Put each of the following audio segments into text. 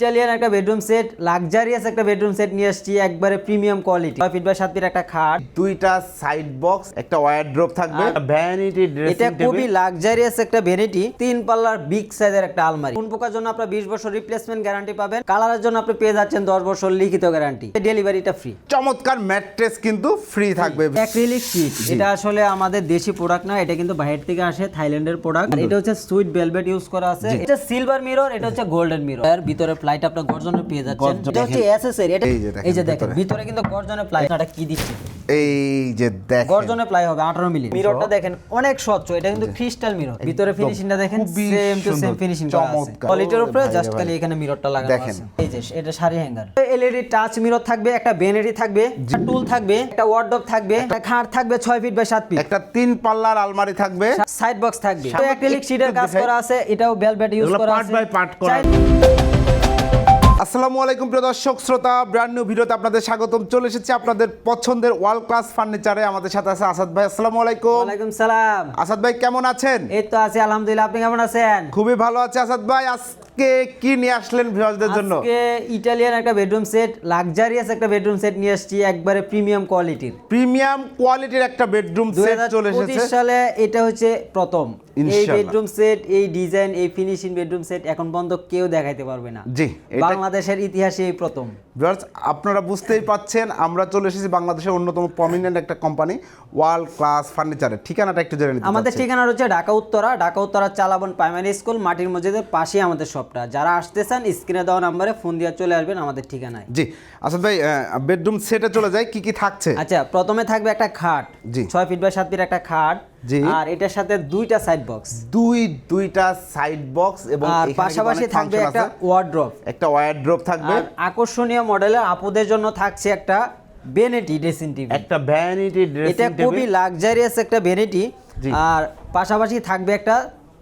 Italian একটা bedroom set luxurious একটা bedroom set নিয়ে আসছি একবারে প্রিমিয়াম কোয়ালিটি ছয় ফিট বাই সাত ফিট একটা খাট। দুইটা সাইড বক্স একটা ওয়ারড্রপ থাকবে ভ্যানিটি এটা খুবই লাক্সারিয়াস একটা ভ্যানিটি তিন পাল্লার বিগ সাইজের একটা আলমারি। কোন পোকার জন্য আপনার বিশ বছর রিপ্লেসমেন্ট গ্যারান্টি পাবেন কালারের জন্য আপনি পেয়ে যাচ্ছেন দশ বছর লিখিত গ্যারান্টি ডেলিভারিটা ফ্রি চমৎকার ম্যাট্রেস কিন্তু ফ্রি থাকবে। অ্যাক্রিলিক শীট এটা আসলে আমাদের দেশি প্রোডাক্ট না এটা কিন্তু বাইরে থেকে আসে থাইল্যান্ডের প্রোডাক্ট এটা হচ্ছে সুইট ভেলভেট ইউজ করা আছে। এটা সিলভার মিরর এটা হচ্ছে গোল্ডেন মিরর এর ভিতরে ফ্লাইট আপনার গর্জনের পেয়ে যাচ্ছেন। এটা হচ্ছে এসএসএর এটা এই যে দেখেন ভিতরে। কিন্তু গর্জনের ফ্লাই এটা কি দিচ্ছে? এই যে দেখেন। গর্জনের প্লাই হবে 18 মিলি। মিররটা দেখেন অনেক স্বচ্ছ এটা কিন্তু ক্রিস্টাল মিরর ভিতরে ফিনিশিংটা দেখেন সেম টু সেম ফিনিশিং চমৎকার। কোয়ালিটির উপরে জাস্ট খালি এখানে মিররটা লাগানো। আছে। এই যে এটা sari hanger LED touch mirror থাকবে একটা বেনেরি থাকবে একটা টুল থাকবে একটা ওয়ার্ডরোব থাকবে একটা খাট থাকবে 6 ফিট বাই 7 ফিট একটা তিন পাল্লার আলমারি থাকবে। সাইড বক্স থাকবে। সামনে অ্যাক্রিলিক একটু শীটের কাজ করা আছে এটাও ভেলভেট ইউজ করা আছে। by part করা। আসসালামু আলাইকুম প্রিয় দর্শক শ্রোতা ব্র্যান্ড নিউ ভিডিওতে আপনাদের স্বাগতম। চলে এসেছি আপনাদের পছন্দের ওয়ার্ল্ড ক্লাস ফার্নিচারে আমাদের সাথে আছে আসাদ ভাই আসসালামু আলাইকুম। ওয়ালাইকুম সালাম। আসাদ ভাই কেমন আছেন? এই তো আছি আলহামদুলিল্লাহ। আপনি কেমন আছেন? খুবই ভালো আছে আসাদ ভাই। আজকে কি নিয়ে আসলেন ভিউয়ারদের জন্য? আজকে ইটালিয়ান একটা বেডরুম সেট লাক্সারিয়াস একটা বেডরুম সেট নিয়ে আসছি একবারে প্রিমিয়াম কোয়ালিটির। প্রিমিয়াম কোয়ালিটির একটা বেডরুম সেট চলে এসেছে। সালে এটা হচ্ছে প্রথম। এই বেডরুম সেট এই ডিজাইন এই ফিনিশিং বেডরুম সেট এখন পর্যন্ত কেউ দেখাইতে পারবে না। জি বাংলাদেশের ইতিহাসে এই প্রথম। ভিউয়ার্স আপনারা বুঝতেই পাচ্ছেন আমরা চলে এসেছি বাংলাদেশের অন্যতম প্রমিনেন্ট একটা কোম্পানি ওয়ার্ল্ড ক্লাস ফার্নিচারের ঠিকানাটা একটু জেনে নিতে আমাদের ঠিকানা হচ্ছে ঢাকা উত্তরা ঢাকা উত্তরা চালাবন প্রাইমারি স্কুল মাটির মসজিদের পাশে আমাদের শপটা যারা আসতে চান স্ক্রিনে দেওয়া নাম্বারে ফোন দিয়ে চলে আসবেন আমাদের ঠিকানায়। জি। আসাদ ভাই বেডরুম সেটে চলে যায় কি কি থাকছে? আচ্ছা প্রথমে থাকবে একটা খাট জি। ছয় ফিট বাই সাত ফিট একটা খাট জি। আর এটার সাথে দুইটা সাইড বক্স দুই দুইটা সাইড বক্স এবং আর পাশাপাশি থাকবে একটা। ওয়ার্ড্রপ একটা ওয়ারড্রপ থাকবে। আকর্ষণীয় মডেলের আপুদের জন্য থাকছে একটা বেনেটি ড্রেসিং টেবিল একটা ভ্যানিটি ড্রেসিং টেবিল এটা খুবই লাক্সারিয়াস একটা জি। আর পাশাপাশি থাকবে একটা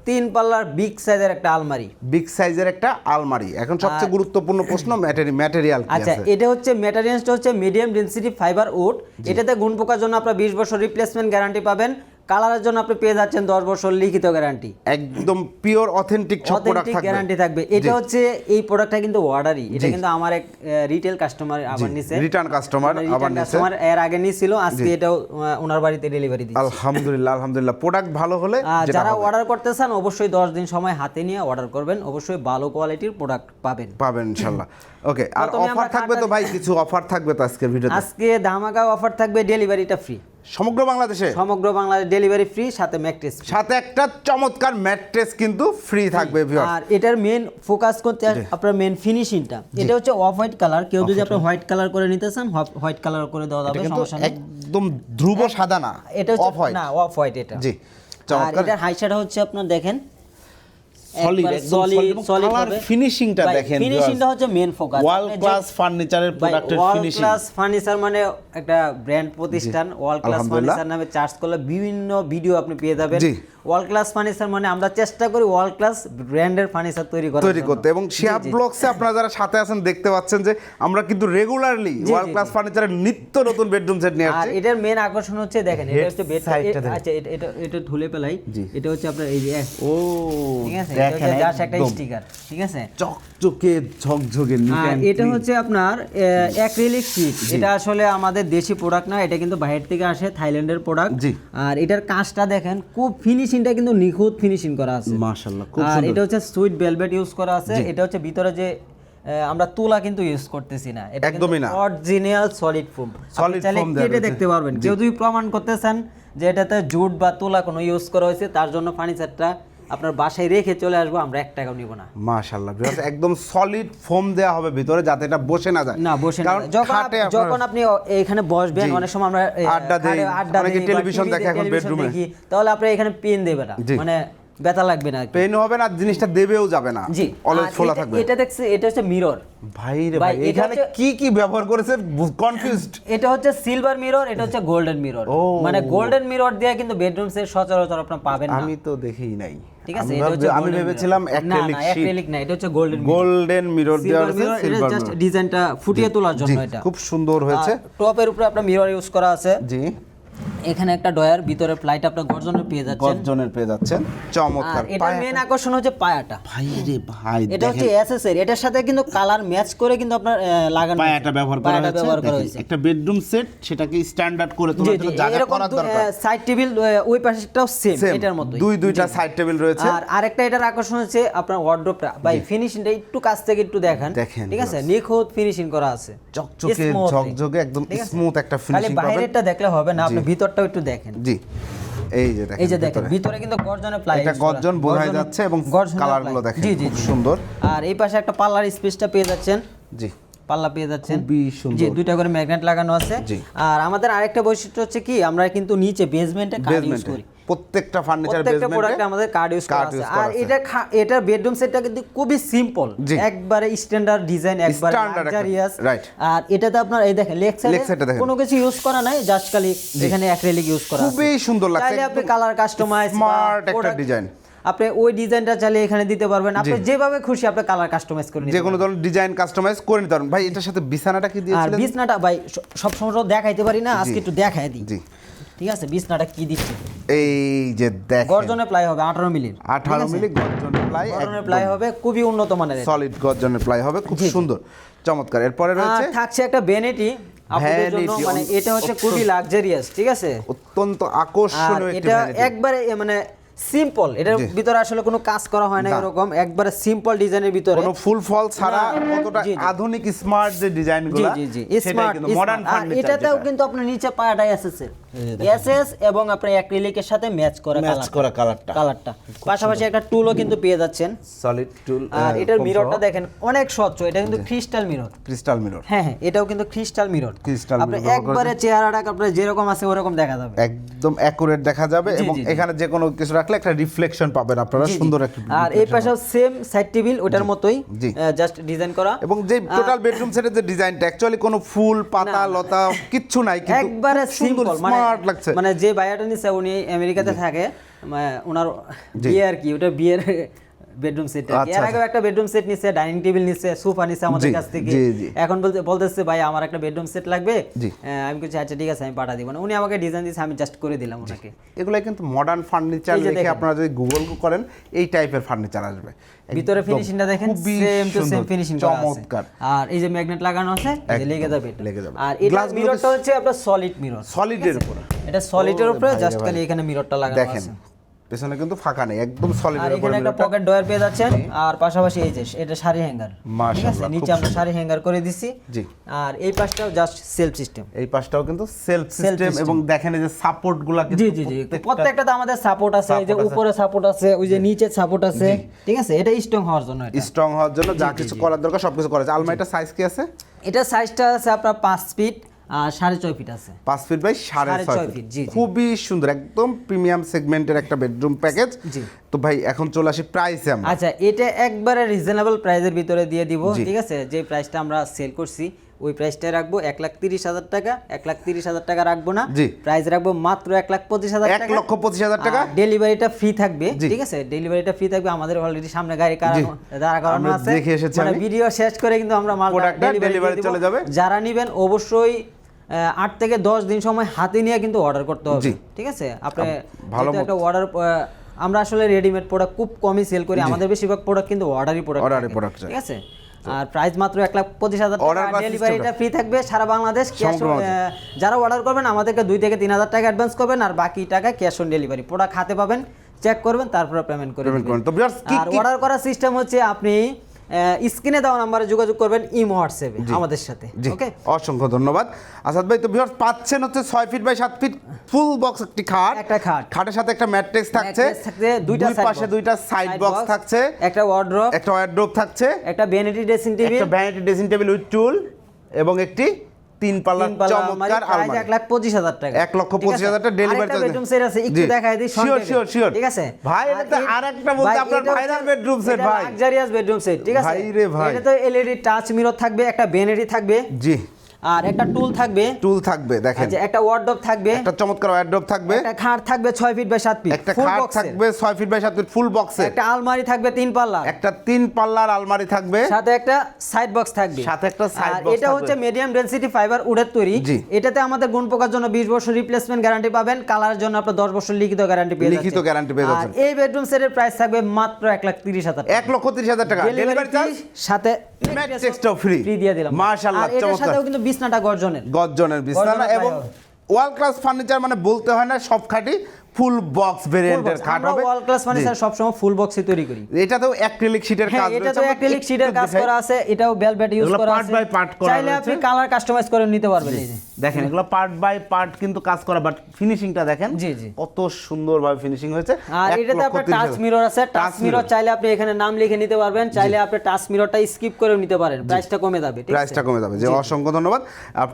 তিন পাল্লার বিগ সাইজের একটা আলমারি। বিগ সাইজের একটা আলমারি। এখন সবচেয়ে গুরুত্বপূর্ণ প্রশ্ন ম্যাটেরিয়াল আচ্ছা এটা হচ্ছে ম্যাটেরিয়ালসটা হচ্ছে মিডিয়াম ডেনসিটি ফাইবার উড এটাতে গুণ পোকার জন্য আপনারা বিশ বছর রিপ্লেসমেন্ট গ্যারান্টি পাবেন। কালারের জন্য আপনি পেয়ে যাচ্ছেন দশ বছর লিখিত গ্যারান্টি একদম পিওর অথেন্টিক অথেন্টিক থাকবে। গ্যারান্টি থাকবে। এটা হচ্ছে এই প্রোডাক্টটা কিন্তু অর্ডারই এটা কিন্তু আমার এক রিটেল কাস্টমার আবার নিছে। রিটার্ন কাস্টমার আবার নিচ্ছে কাস্টমার এর আগে নিছিল আজকে এটাও ওনার বাড়িতে ডেলিভারি দিচ্ছে। আলহামদুলিল্লাহ আলহামদুলিল্লাহ। প্রোডাক্ট ভালো হলে যারা অর্ডার করতে চান অবশ্যই দশ দিন সময় হাতে নিয়ে অর্ডার করবেন। অবশ্যই ভালো কোয়ালিটির প্রোডাক্ট পাবেন। পাবেন ইনশাল্লাহ ওকে আর অফার থাকবে তো ভাই? কিছু অফার থাকবে তো আজকের ভিডিওতে আজকে ধামাকা অফার থাকবে ডেলিভারিটা ফ্রি সমগ্র বাংলাদেশে? সমগ্র বাংলাদেশ ডেলিভারি ফ্রি সাথে ম্যাট্রেস সাথে একটা চমৎকার ম্যাট্রেস কিন্তু ফ্রি থাকবে ভিউয়ার আর এটার মেন ফোকাস করতে আপনার মেন ফিনিশিংটা এটা হচ্ছে অফ হোয়াইট কালার কেউ যদি আপনি হোয়াইট কালার করে নিতে চান হোয়াইট কালার করে দেওয়া যাবে সমস্যা নেই। একদম ধ্রুব সাদা না এটা হচ্ছে অফ হোয়াইট না অফ হোয়াইট এটা। জি আর এটার হাইসাটা হচ্ছে আপনার দেখেন একদম দেখেন, ফিনিশিংটা হচ্ছে মেন ফোকাস ওয়ার্ল্ড ক্লাস ফার্নিচারের প্রোডাক্টের ওয়ার্ল্ড ক্লাস ফার্নিচার মানে একটা ব্র্যান্ড প্রতিষ্ঠান। ওয়ার্ল্ড ক্লাস ফার্নিচার নামে চার্জ করলে বিভিন্ন ভিডিও আপনি পেয়ে যাবেন। ওয়ার্ল্ড ক্লাস ফার্নিচার মানে আমরা চেষ্টা করি ওয়ার্ল্ড ক্লাস ব্র্যান্ডের ফার্নিচার তৈরি করার তৈরি করতে। এবং। ব্লগসে আপনারা যারা সাথে আছেন দেখতে পাচ্ছেন যে আমরা কিন্তু রেগুলারলি ওয়ার্ল্ড ক্লাস ফার্নিচারের নিত্য নতুন বেডরুম সেট নিয়ে আর এটার মেন আকর্ষণ হচ্ছে দেখেন এটা হচ্ছে বেড আচ্ছা এটা এটা এটা ঢুলে পেলাই এটা হচ্ছে আপনার এই যে ও ঠিক আছে? দেখেন হচ্ছে জাস্ট একটা একদম স্টিকার ঠিক আছে? চকচকে ঝকঝকে neat আর এটা হচ্ছে আপনার অ্যাক্রিলিক শীট এটা আসলে আমাদের দেশি প্রোডাক্ট না এটা কিন্তু বাইরে থেকে আসে থাইল্যান্ডের প্রোডাক্ট আর এটার কাজটা দেখেন খুব ফিনিশিংটা কিন্তু নিখুঁত ফিনিশিং করা আছে। মাশাআল্লাহ খুব আর এটা হচ্ছে সুইট ভেলভেট ইউজ করা আছে। এটা হচ্ছে ভিতরে যে আমরা তুলা কিন্তু ইউজ করতেছি না। এটা একদমই না। অরিজিনাল সলিড ফোম কেটে দেখতে পারবেন। কেউ যদি প্রমাণ করতে চান যে এটাতে জুট বা তুলা কোনো ইউজ করা হয়েছে তার জন্য ফার্নিচারটা আপনার বাসায় রেখে চলে আসব আমরা এক টাকাও নিব না। মাশাআল্লাহ ভিউয়ার্স একদম সলিড ফোম দেওয়া হবে ভিতরে যাতে এটা বসে না যায়। না বসে না যখন যখন আপনি এখানে বসবেন। অনেক সময় আমরা আড্ডা দেই, আড্ডা দেই টেলিভিশন দেখে এখন। দেখি, তাহলে আপনি এখানে পিন দেবে না। মানে ব্যথা লাগবে না। পেন হবে না জিনিসটা দেবেও যাবে না। জি। অলওয়েজ এটা- থাকবে। এটা দেখছি এটা হচ্ছে মিরর ভাই রে ভাই, এখানে কি কি ব্যবহার করেছে? কনফিউজড এটা হচ্ছে সিলভার মিরর এটা হচ্ছে গোল্ডেন মিরর মানে গোল্ডেন মিরর দিয়ে কিন্তু বেডরুম সেট সচরাচর আপনি পাবেন না। আমি তো দেখেই নাই। ঠিক আছে এটা হচ্ছে আমি ভেবেছিলাম অ্যাক্রিলিক না অ্যাক্রিলিক না এটা হচ্ছে গোল্ডেন গোল্ডেন মিরর দেওয়া সিলভার আছে সিলভার জাস্ট ডিজাইনটা ফুটিয়ে তোলার জন্য এটা। খুব সুন্দর হয়েছে। টপের উপরে আপনার মিরর ইউজ করা আছে। জি। এখানে একটা ডয়ার ভিতরে ফ্লাইট আপনার গর্জনের পেয়ে যাচ্ছেন। গর্জনের পেয়ে যাচ্ছেন। চমৎকার এটার মেন আকর্ষণ হচ্ছে পায়াটা। ভাই রে ভাই এটা হচ্ছে এসএসএর এটার সাথে কিন্তু কালার ম্যাচ করে কিন্তু আপনার লাগানো পায়াটা ব্যবহার করা হয়েছে। করা একটা বেডরুম সেট সেটাকে স্ট্যান্ডার্ড করে তোলার জন্য জায়গা করার দরকার। সাইড টেবিল ওই পাশেটাও সেম এটার মতোই। দুই দুইটা সাইড টেবিল রয়েছে। আর আরেকটা এটার আকর্ষণ হচ্ছে আপনার ওয়ার্ড্রোপটা ভাই ফিনিশিংটা একটু কাছ থেকে একটু দেখেন। ঠিক আছে? নিখুঁত ফিনিশিং করা আছে। চকচকে। ঝকঝকে একদম স্মুথ একটা ফিনিশিং পাবেন। বাইরেরটা দেখলে হবে না। আপনি ভিতরটাও একটু দেখেন। জি এই যে দেখেন এই যে দেখেন ভিতরে। কিন্তু গর্জনে প্লাই এটা গর্জন বোঝা যাচ্ছে এবং কালারগুলো দেখেন জি জি সুন্দর। আর এই পাশে একটা পাল্লার স্পেসটা পেয়ে যাচ্ছেন। জি। পাল্লা পেয়ে যাচ্ছেন। খুবই সুন্দর। জি দুইটা করে ম্যাগনেট লাগানো আছে। জি। আর আমাদের আরেকটা বৈশিষ্ট্য হচ্ছে কি আমরা কিন্তু নিচে বেসমেন্টে কাঠ ইউজ করি। প্রত্যেকটা ফার্নিচার প্রত্যেকটা প্রোডাক্টে আমাদের কার্ড ইউজ করা আছে। আর এটা এটার বেডরুম সেটটা কিন্তু খুবই সিম্পল একবারে স্ট্যান্ডার্ড ডিজাইন একবারে লাক্সারিয়াস right. আর এটাতে আপনার এই দেখেন লেগ দেখেন। কোনো কিছু ইউজ করা নাই জাস্ট খালি এখানে অ্যাক্রিলিক ইউজ করা আছে। খুবই সুন্দর লাগছে। চাইলে আপনি কালার কাস্টমাইজ smart একটা design। আপনি ওই ডিজাইনটা চাইলে এখানে দিতে পারবেন। আপনি যেভাবে খুশি আপনি কালার কাস্টমাইজ করে নিতে যে কোনো ধরনের ডিজাইন কাস্টমাইজ করে নিতে পারেন ভাই এটার সাথে বিছানাটা কি আর বিছানাটা ভাই সব সময় তো দেখাইতে পারি না আজকে একটু দেখাই দিই। জি। ঠিক আছে বিছানাটা কি দিচ্ছি? এই যে দেখেন গর্জনে প্লাই হবে আঠারো মিলির 18 মিলি গর্জন প্লাই গর্জনের প্লাই হবে খুবই উন্নত মানের সলিড গর্জনের প্লাই হবে খুব সুন্দর চমৎকার। এরপরে রয়েছে থাকছে একটা বেনেটি আপনাদের জন্য মানে এটা হচ্ছে খুবই লাক্সারিয়াস ঠিক আছে? অত্যন্ত আকর্ষণীয় একটি এটা একবারে মানে সিম্পল এটার ভিতরে আসলে কোনো কাজ করা হয় না। এরকম একবারে সিম্পল ডিজাইনের ভিতরে। কোনো ফুল ফল ছাড়া কতটা। আধুনিক স্মার্ট যে ডিজাইন জি জি জি। স্মার্ট মডার্ন ফার্নিচার এটাতেও কিন্তু আপনার নিচে পায়াটা এসএস এসএস এবং আপনার অ্যাক্রিলিকের সাথে ম্যাচ করা ম্যাচ করা কালারটা কালারটা পাশাপাশি একটা টুলও কিন্তু পেয়ে যাচ্ছেন। সলিড টুল আর এটার মিররটা দেখেন অনেক স্বচ্ছ। এটা কিন্তু ক্রিস্টাল মিরর ক্রিস্টাল মিরর হ্যাঁ হ্যাঁ এটাও কিন্তু ক্রিস্টাল মিরর Crystal আপনি একবারে চেহারাটা আপনার যেরকম আছে ওরকম দেখা যাবে। একদম অ্যাকুরেট দেখা যাবে এবং। এখানে যে কোনো কিছু রাখলে একটা রিফ্লেকশন পাবেন আপনারা। সুন্দর একটা আর এই পাশেও সেম সাইড টেবিল ওটার মতোই জাস্ট ডিজাইন করা। এবং যে টোটাল বেডরুম সেটের যে ডিজাইনটা অ্যাকচুয়ালি কোনো ফুল পাতা লতা কিচ্ছু নাই কিন্তু একবারে সুন্দর সিম্পল মানে স্মার্ট লাগছে। মানে যে বায়াটা নিছে উনি আমেরিকাতে থাকে মানে ওনার বিয়ে আর কি ওটা বিয়ের বেডরুম সেট আচ্ছা, এর আগেও একটা বেডরুম সেট নিছে ডাইনিং টেবিল নিছে সোফা নিছে আমাদের কাছ থেকে। এখন বলতে বলতেছে ভাই আমার একটা বেডরুম সেট লাগবে। আমি বলছি আচ্ছা ঠিক আছে আমি পাঠা দিব। না উনি আমাকে ডিজাইন দিয়েছে আমি জাস্ট করে দিলাম ওনাকে। এগুলো কিন্তু মডার্ন ফার্নিচার এই দেখেন। আপনারা যদি গুগল করেন এই টাইপের ফার্নিচার আসবে। ভিতরে ফিনিশিংটা দেখেন সেম টু সেম ফিনিশিং করা আছে। চমৎকার। আর এই যে ম্যাগনেট লাগানো আছে এই লেগে যাবে এটা। লেগে যাবে। আর এটা গ্লাসগুলো কি- মিররটা হচ্ছে আপনার সলিড মিরর সলিডের উপরে। এটা সলিডের উপরে জাস্ট খালি এখানে মিররটা লাগানো দেখেন আছে। পেছনে কিন্তু ফাঁকা নেই একদম উপরে এখানে একটা পকেট ডয়ার পেয়ে যাচ্ছেন আর পাশাপাশি এই যে এটা শাড়ি হ্যাঙ্গার ঠিক আছে? নিচে আমরা শাড়ি হ্যাঙ্গার করে দিছি। জি। আর এই পাশটাও জাস্ট সেলফ সিস্টেম এই পাশটাও কিন্তু সেলফ সিস্টেম এবং দেখেন এই যে সাপোর্টগুলা কিন্তু জি জি জি। প্রত্যেকটা- প্রত্যেকটাতে আমাদের সাপোর্ট আছে এই যে উপরে সাপোর্ট আছে ওই যে নিচে সাপোর্ট আছে। ঠিক আছে? এটা স্ট্রং হওয়ার জন্য এটা। স্ট্রং হওয়ার জন্য যা কিছু করার দরকার সবকিছু করা যায় আলমারিটা সাইজ কি আছে? এটা সাইজটা আছে আপনার পাঁচ ফিট আর সাড়ে ছয় ফিট আছে। পাঁচ ফিট বাই সাড়ে ছয় ফিট। জি। খুবই সুন্দর একদম প্রিমিয়াম সেগমেন্টের একটা বেডরুম প্যাকেজ জি। তো ভাই এখন চলে আসি প্রাইসে আমরা। আচ্ছা এটা একবারে রিজনেবল প্রাইসের ভিতরে দিয়ে দিব ঠিক আছে? যে প্রাইসটা আমরা সেল করছি ওই প্রাইসটাই রাখব এক লাখ তিরিশ হাজার টাকা এক লাখ তিরিশ হাজার টাকা রাখব না। জি। প্রাইস রাখব মাত্র এক লাখ পঁচিশ হাজার এক লক্ষ পঁচিশ হাজার টাকা। ডেলিভারিটা ফ্রি থাকবে ঠিক আছে? ডেলিভারিটা ফ্রি থাকবে আমাদের অলরেডি সামনে গাড়ি কারানো দাঁড়া করানো আছে। দেখে এসেছি মানে ভিডিও শেষ করে কিন্তু আমরা মাল Product-টা চলে যাবে। যারা নিবেন অবশ্যই আট থেকে দশ দিন সময় হাতে নিয়ে কিন্তু অর্ডার করতে হবে। ঠিক আছে? আপনি ভালো একটা অর্ডার আমরা আসলে রেডিমেড প্রোডাক্ট খুব কমই সেল করি। আমাদের বেশিরভাগ প্রোডাক্ট কিন্তু অর্ডারই প্রোডাক্ট product যায়। ঠিক আছে? আর প্রাইস মাত্র এক লাখ পঁচিশ হাজার টাকা। ডেলিভারিটা ফ্রি থাকবে সারা বাংলাদেশ। ক্যাশ। যারা অর্ডার করবেন আমাদেরকে দুই থেকে তিন হাজার টাকা অ্যাডভান্স করবেন আর বাকি টাকা ক্যাশ অন ডেলিভারি প্রোডাক্ট হাতে পাবেন চেক করবেন তারপরে পেমেন্ট করবেন। আর অর্ডার করার সিস্টেম হচ্ছে আপনি স্ক্রিনে দেওয়া নাম্বারে যোগাযোগ করবেন ইম হোয়াটসঅ্যাপে আমাদের সাথে ওকে? অসংখ্য ধন্যবাদ। আসাদ ভাই তো ভিউয়ার্স পাচ্ছেন হচ্ছে 6 feet by 7 feet full box একটি খাট। একটা খাট। খাটের সাথে একটা ম্যাট্রেক্স থাকছে। দুইটা সাইড পাশে দুইটা সাইড বক্স থাকছে। একটা ওয়ার্ড্রপ একটা ওয়ার্ড্রপ থাকছে। একটা ভ্যানিটি ড্রেসিং টেবিল একটা ভ্যানিটি ড্রেসিং টেবিল উইথ টুল এবং একটি তিন পাল্লা চমৎকার আলমারি। এক লাখ পঁচিশ হাজার টাকা। এক লক্ষ পঁচিশ হাজার টাকা ডেলিভারি বেডরুম সেট আছে। একটু দেখাই দিই শিওর শিওর শিওর ঠিক আছে? ভাই এটা তো আর একটা বলতে আপনার ভাইরাল বেডরুম সেট ভাই। লাক্সারিয়াস বেডরুম সেট ঠিক আছে? ভাই রে ভাই। এটা তো এলইডি টাচ মিরর থাকবে একটা ভ্যানিটি থাকবে। জি। আর একটা টুল থাকবে। টুল থাকবে দেখেন। একটা ওয়ার্ডরোব থাকবে। একটা চমৎকার ওয়ার্ড্রপ থাকবে। একটা খাট থাকবে ছয় ফিট বাই সাত ফিট একটা খাট থাকবে ছয় ফিট বাই সাত ফিট ফুল বক্সে একটা আলমারি থাকবে তিন পাল্লা একটা তিন পাল্লার আলমারি থাকবে। সাথে একটা সাইড বক্স থাকবে। সাথে একটা side আর এটা হচ্ছে মিডিয়াম ডেনসিটি ফাইবার উডের তৈরি। এটাতে আমাদের গুণ পোকার জন্য 20 বছর রিপ্লেসমেন্ট গ্যারান্টি পাবেন। কালারের জন্য আপনার 10 বছর লিখিত গ্যারান্টি পেয়ে লিখিত guarantee পেয়ে আর যাচ্ছেন। এই বেডরুম সেটের প্রাইস থাকবে মাত্র 1 লাখ 30 হাজার এক লক্ষ তিরিশ হাজার টাকা। ডেলিভারি চার্জ সাথে Mattress টাও free। ফ্রি দিয়ে দিলাম। মাশাআল্লাহ, চমৎকার। সাথেও কিন্তু বিছনাটা গর্জনের। গর্জনের বিছানা এবং ওয়ার্ল্ড ওয়াল ক্লাস ফার্নিচার মানে বলতে হয় না সব খাটি ফুল বক্স ভেরিয়েন্টের খাট হবে। ওয়াল ক্লাস ফার্নিচার জি। সবসময় ফুল বক্সে তৈরি করি। এটাতেও অ্যাক্রিলিক শীটের কাজ এটা তো অ্যাক্রিলিক শীটের কাজ করা আছে এটাও ভেলভেট ইউজ করা আছে। by part করা চাইলে আপনি কালার কাস্টমাইজ করে নিতে পারবেন এই যে। দেখেন এগুলো পার্ট বাই পার্ট কিন্তু কাজ করা বাট ফিনিশিংটা দেখেন। জি, জি। কত সুন্দরভাবে ফিনিশিং হয়েছে। আর এটাতে আপনার টাচ মিরর আছে। টাচ মিরর চাইলে আপনি এখানে নাম লিখে নিতে পারবেন। চাইলে আপনি টাচ মিররটা স্কিপ করে নিতে পারেন। প্রাইসটা কমে যাবে প্রাইসটা কমে যাবে। যে অসংখ্য ধন্যবাদ।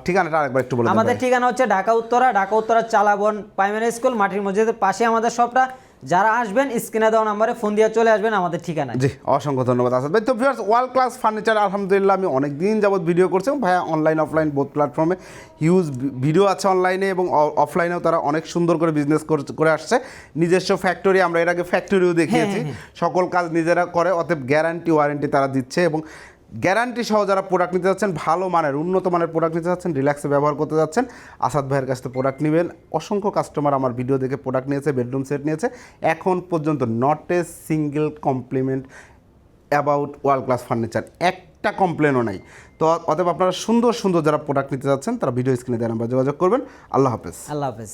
ঠিকানাটা আরেকবার একটু বলে আমাদের ঠিকানা হচ্ছে ঢাকা উত্তরা ঢাকা উত্তরা চালাবন প্রাইমারি স্কুল মাটির মসজিদের পাশে আমাদের শপটা যারা আসবেন স্ক্রিনে দেওয়া নাম্বারে ফোন দিয়ে চলে আসবেন আমাদের ঠিকানা জি অসংখ্য ধন্যবাদ আসাদ ভাই। তো ভিউয়ার্স ওয়াল ক্লাস ফার্নিচার আলহামদুলিল্লাহ আমি অনেক দিন যাবত ভিডিও করছি ভাইয়া অনলাইন অফলাইন বোথ প্ল্যাটফর্মে হিউজ ভিডিও আছে অনলাইনে এবং অফলাইনেও তারা অনেক সুন্দর করে বিজনেস করে আসছে। নিজস্ব ফ্যাক্টরি আমরা এর আগে ফ্যাক্টরিও দেখিয়েছি। সকল কাজ নিজেরা করে অতএব গ্যারান্টি ওয়ারেন্টি তারা দিচ্ছে এবং গ্যারান্টি সহ যারা প্রোডাক্ট নিতে যাচ্ছেন, ভালো মানের, উন্নত মানের প্রোডাক্ট নিতে যাচ্ছেন রিল্যাক্সে ব্যবহার করতে যাচ্ছেন, আসাদ ভাইয়ের কাছ থেকে প্রোডাক্ট নেবেন। অসংখ্য কাস্টমার আমার ভিডিও দেখে প্রোডাক্ট নিয়েছে বেডরুম সেট নিয়েছে। এখন পর্যন্ত not a single compliment about world class furniture একটা কমপ্লেনও নাই। তো অতএব আপনারা সুন্দর সুন্দর যারা প্রোডাক্ট নিতে যাচ্ছেন, তারা ভিডিও স্ক্রিনে দেওয়া নাম্বার যোগাযোগ করবেন। আল্লাহ হাফেজ। আল্লাহ হাফেজ।